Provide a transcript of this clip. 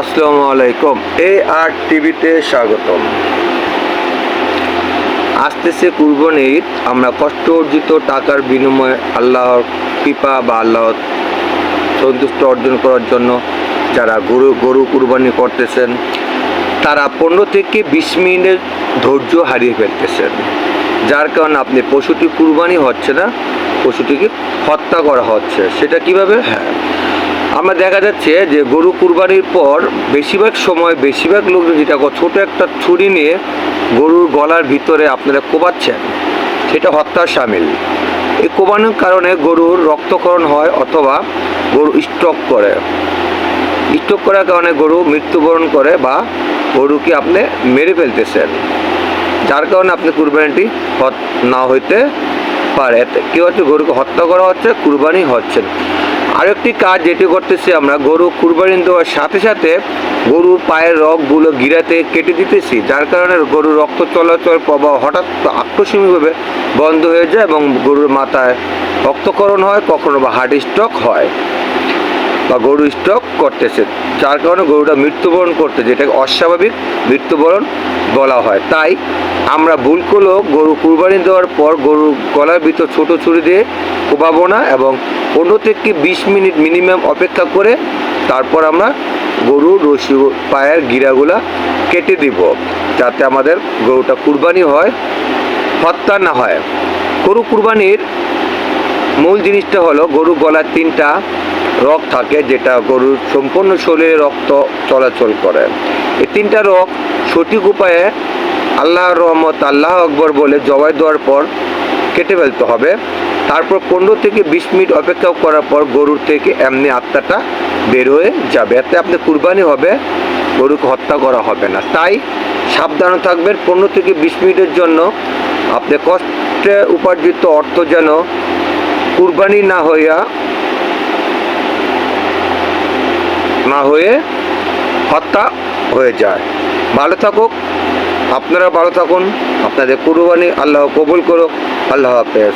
আসসালামু আলাইকুম। এ আর টিভিতে স্বাগতম। আসতেছে কুরবানি আমরা কষ্ট অর্জিত টাকার বিনিময়ে আল্লাহর কৃপা বা আল্লাহর সন্তুষ্ট অর্জন করার জন্য যারা গরু গরু কুরবানি করতেছেন, তারা পনেরো থেকে বিশ মিনিটের ধৈর্য হারিয়ে ফেলতেছেন। যার কারণে আপনি পশুটি কুরবানি হচ্ছে না, পশুটিকে হত্যা করা হচ্ছে। সেটা কীভাবে? হ্যাঁ আমরা দেখা যাচ্ছে যে গরু কুরবানির পর বেশিরভাগ সময় বেশিরভাগ লোকজন যেটা ছোট একটা ছুরি নিয়ে গরুর গলার ভিতরে আপনারা কোবাচ্ছেন। সেটা হত্যার সামিল। এই কোবানোর কারণে গরুর রক্তকরণ হয় অথবা গরু স্ট্রোক করে। স্ট্রোক করার কারণে গরু মৃত্যুবরণ করে বা গরুকে আপনি মেরে ফেলতেছেন। যার কারণে আপনি কুরবানিটি না হইতে পারে। এতে কি হচ্ছে গরুকে হত্যা করা হচ্ছে, কুরবানি হচ্ছে। আরেকটি কাজ যেটি করতেছি আমরা, গরু কুরবানি দেওয়ার সাথে সাথে গরুর পায়ের রগগুলো গিরাতে কেটে দিতেছি, যার কারণে গরুর রক্ত চলাচল প্রবাহ হঠাৎ আকস্মিকভাবে বন্ধ হয়ে যায় এবং গরুর মাথায় রক্তকরণ হয়, কখনো বা হার্ট স্ট্রোক হয় বা গরু স্ট্রোক করতেছে, যার কারণে গরুটা মৃত্যুবরণ করতে যেটাকে অস্বাভাবিক মৃত্যুবরণ বলা হয়। তাই আমরা ভুল করলেও গরু কুরবানি দেওয়ার পর গরু গলার ভিতর ছোট ছুরি দিয়ে কোবাবো না এবং পনেরো থেকে বিশ মিনিট মিনিমাম অপেক্ষা করে তারপর আমরা গরুর রশি পায়ের গিরাগুলা কেটে দিব, যাতে আমাদের গরুটা কুরবানি হয়, হত্যা না হয়। গরু কুরবানির মূল জিনিসটা হলো গরু গলার তিনটা রক থাকে, যেটা গরুর সম্পূর্ণ শরীরে রক্ত চলাচল করে। এই তিনটা রক সঠিক উপায়ে আল্লাহ রহমত, আল্লাহ আকবর বলে জবাই দেওয়ার পর কেটে ফেলতে হবে। তারপর পনেরো থেকে বিশ মিনিট অপেক্ষা করার পর গরুর থেকে এমনি আত্মাটা বের হয়ে যাবে। এতে আপনি কুরবানি হবে, গরুকে হত্যা করা হবে না। তাই সাবধান থাকবেন। পনেরো থেকে বিশ মিনিটের জন্য আপনি কষ্টে উপার্জিত অর্থ যেন কুরবানি না হইয়া না হয়ে হত্যা হয়ে যায়। ভালো থাকুক। আপনারা ভালো থাকুন। আপনাদের কুরবানি আল্লাহ কবুল করুক। আল্লাহ হাফেজ।